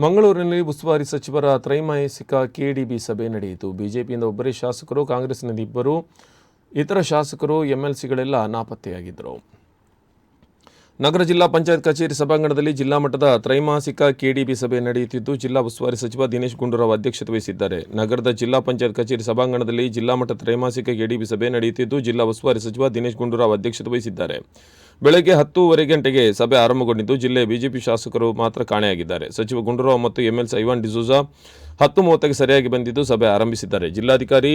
ಮಂಗಳೂರಿನಲ್ಲಿ ಉಸ್ತುವಾರಿ ಸಚಿವರ ತ್ರೈಮಾಸಿಕ ಕೆಡಿಬಿ ಸಭೆ ನಡೆಯಿತು. ಬಿಜೆಪಿಯಿಂದ ಒಬ್ಬರೇ ಶಾಸಕರು ಕಾಂಗ್ರೆಸ್ನಿಂದ ಇಬ್ಬರು ಇತರ ಶಾಸಕರು, ಎಂಎಲ್ಸಿಗಳೆಲ್ಲ ನಾಪತ್ತೆಯಾಗಿದ್ದರು. ನಗರ ಜಿಲ್ಲಾ ಪಂಚಾಯತ್ ಕಚೇರಿ ಸಭಾಂಗಣದಲ್ಲಿ ಜಿಲ್ಲಾ ಮಟ್ಟದ ತ್ರೈಮಾಸಿಕ ಕೆಡಿಬಿ ಸಭೆ ನಡೆಯುತ್ತಿದ್ದು, ಜಿಲ್ಲಾ ಉಸ್ತುವಾರಿ ಸಚಿವ ದಿನೇಶ್ ಗುಂಡೂರಾವ್ ಅಧ್ಯಕ್ಷತೆ ವಹಿಸಿದ್ದಾರೆ. ನಗರದ ಜಿಲ್ಲಾ ಪಂಚಾಯತ್ ಕಚೇರಿ ಸಭಾಂಗಣದಲ್ಲಿ ಜಿಲ್ಲಾ ಮಟ್ಟದ ತ್ರೈಮಾಸಿಕ ಕೆಡಿಬಿ ಸಭೆ ನಡೆಯುತ್ತಿದ್ದು, ಜಿಲ್ಲಾ ಉಸ್ತುವಾರಿ ಸಚಿವ ದಿನೇಶ್ ಗುಂಡೂರಾವ್ ಅಧ್ಯಕ್ಷತೆ ವಹಿಸಿದ್ದಾರೆ. ಬೆಳಗ್ಗೆ ಹತ್ತೂವರೆ ಗಂಟೆಗೆ ಸಭೆ ಆರಂಭಗೊಂಡಿದ್ದು, ಜಿಲ್ಲೆಯ ಬಿಜೆಪಿ ಶಾಸಕರು ಮಾತ್ರ ಕಾಣೆಯಾಗಿದ್ದಾರೆ. ಸಚಿವ ಗುಂಡೂರಾವ್ ಮತ್ತು ಎಂಎಲ್ಸಿ ಐವಾನ್ ಡಿಸೋಜಾ ಹತ್ತು ಮೂವತ್ತಕ್ಕೆ ಸರಿಯಾಗಿ ಬಂದಿದ್ದು, ಸಭೆ ಆರಂಭಿಸಿದ್ದಾರೆ. ಜಿಲ್ಲಾಧಿಕಾರಿ,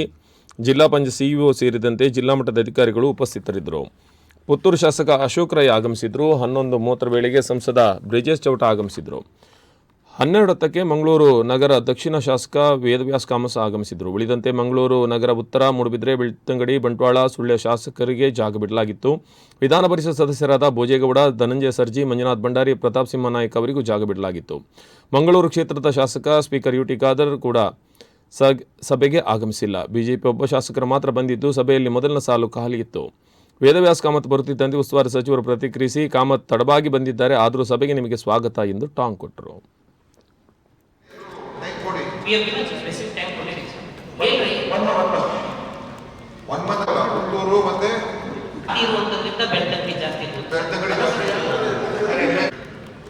ಜಿಲ್ಲಾ ಪಂಚಾಯತ್ ಸಿಇಒ ಸೇರಿದಂತೆ ಜಿಲ್ಲಾ ಮಟ್ಟದ ಅಧಿಕಾರಿಗಳು ಉಪಸ್ಥಿತರಿದ್ದರು. ಪುತ್ತೂರು ಶಾಸಕ ಅಶೋಕ್ ರೈ ಆಗಮಿಸಿದ್ರು. ಹನ್ನೊಂದು ಮೂವತ್ತರ ವೇಳೆಗೆ ಸಂಸದ ಬ್ರಿಜೇಶ್ ಚೌಟ ಆಗಮಿಸಿದ್ರು. ಹನ್ನೆರಡು ಹತ್ತಕ್ಕೆ ಮಂಗಳೂರು ನಗರ ದಕ್ಷಿಣ ಶಾಸಕ ವೇದವ್ಯಾಸ್ ಕಾಮಸ್ ಆಗಮಿಸಿದ್ರು. ಉಳಿದಂತೆ ಮಂಗಳೂರು ನಗರ ಉತ್ತರ, ಮೂಡುಬಿದ್ರೆ, ಬೆಳ್ತಂಗಡಿ, ಬಂಟ್ವಾಳ, ಸುಳ್ಯ ಶಾಸಕರಿಗೆ ಜಾಗ ಬಿಡಲಾಗಿತ್ತು. ವಿಧಾನ ಪರಿಷತ್ ಸದಸ್ಯರಾದ ಭೋಜೇಗೌಡ, ಧನಂಜಯ ಸರ್ಜಿ, ಮಂಜುನಾಥ್ ಭಂಡಾರಿ, ಪ್ರತಾಪ್ ಸಿಂಹ ನಾಯಕ್ ಅವರಿಗೂ ಜಾಗ ಬಿಡಲಾಗಿತ್ತು. ಮಂಗಳೂರು ಕ್ಷೇತ್ರದ ಶಾಸಕ ಸ್ಪೀಕರ್ ಯು ಟಿ ಖಾದರ್ ಕೂಡ ಸಭೆಗೆ ಆಗಮಿಸಿಲ್ಲ. ಬಿಜೆಪಿ ಒಬ್ಬ ಶಾಸಕರು ಮಾತ್ರ ಬಂದಿದ್ದು, ಸಭೆಯಲ್ಲಿ ಮೊದಲಿನ ಸಾಲು ಖಾಲಿ ಇತ್ತು. ವೇದವ್ಯಾಸ್ ಕಾಮತ್ ಬರುತ್ತಿದ್ದಂತೆ ಉಸ್ತುವಾರಿ ಸಚಿವರು ಪ್ರತಿಕ್ರಿಯಿಸಿ ಕಾಮತ್ ತಡವಾಗಿ ಬಂದಿದ್ದಾರೆ ಆದರೂ ಸಭೆಗೆ ನಿಮಗೆ ಸ್ವಾಗತ ಎಂದು ಟಾಂಗ್ ಕೊಟ್ಟರು.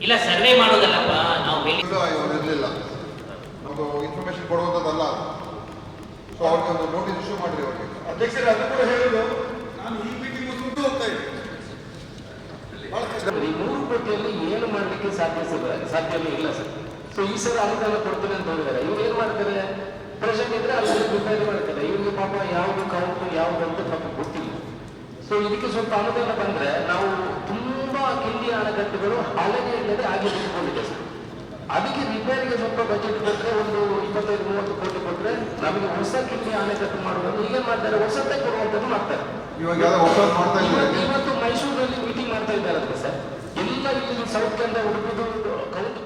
ಇಲ್ಲ ಸರ್ವೆ ಮಾಡೋದಲ್ಲಪ್ಪ ನಾವು ಇರಲಿಲ್ಲ. ನಮ್ಮದು ಇನ್ಫಾರ್ಮೇಶನ್ ಕೊಡುವಂಥದ್ದಲ್ಲ. ಸೊ ಅವ್ರಿಗೆ ಒಂದು ನೋಟಿಸ್ ಇಶ್ಯೂ ಮಾಡಿರಿ ಅವರಿಗೆ. ಅಧ್ಯಕ್ಷರೇ ಅದು ಕೂಡ ಹೇಳೋದು ಈ ಮೂರು ಕೋಟಿಯಲ್ಲಿ ಏನು ಮಾಡಲಿಕ್ಕೆ ಸಾಧ್ಯ ಸಾಧ್ಯವೇ ಇಲ್ಲ ಸರ್. ಸೊ ಈ ಸಲ ಅನುದಾನ ಕೊಡ್ತೀನಿ ಅಂತ ಹೇಳಿದ್ದಾರೆ. ಇವ್ರು ಏನ್ ಮಾಡ್ತಾರೆ? ಪ್ರೆಸೆಂಟ್ ಇದ್ರೆ ಅಲ್ಲಿ ಪ್ರಿಪೇರ್ ಮಾಡ್ತಾರೆ. ಇವ್ರಿಗೆ ಪಾಪ ಯಾವ್ದು ಕೌಂಟು ಯಾವ್ದು ಅಂತ ಪಾಪ ಗೊತ್ತಿಲ್ಲ. ಸೊ ಇದಕ್ಕೆ ಸ್ವಲ್ಪ ಅನುದಾನ ಬಂದ್ರೆ ನಾವು ತುಂಬಾ ಕಿಂಡಿ ಅಣೆಕಟ್ಟುಗಳು ಹಳೆಗೆ ಇಲ್ಲದೆ ಹಾಗೆ ಬಿಟ್ಟುಕೊಂಡಿದೆ ಸರ್. ಅದಕ್ಕೆ ರಿಪೇರಿಗೆ ಸ್ವಲ್ಪ ಬಜೆಟ್ ಕೊಟ್ಟರೆ ಒಂದು ಇಪ್ಪತ್ತೈದು ಮೂವತ್ತು ಕೋಟಿ ಕೊಟ್ಟರೆ ನಮಗೆ ಹೊಸ ಕಿಂಡಿ ಅಣೆಕಟ್ಟು ಮಾಡುವುದು. ಈಗ ಮಾಡ್ತಾರೆ ಹೊಸದೇ ಕೊಡುವಂಥದ್ದು ಮಾಡ್ತಾರೆ. ಇವಾಗ ಯಾವ್ದೋ ಹೊಸದು ಮಾಡ್ತಾ ಇವತ್ತು ಇದ್ದಾರೆ ಇವತ್ತು ಮೈಸೂರಲ್ಲಿ ಮೀಟಿಂಗ್ ಮಾಡ್ತಾ ಇದ್ದಾರೆ ಸರ್? ಎಲ್ಲ ಇಲ್ಲಿ ಸೌತ್ ಕನ್ನಡ ಉಡುಪಿದು ಕೌಂಟ್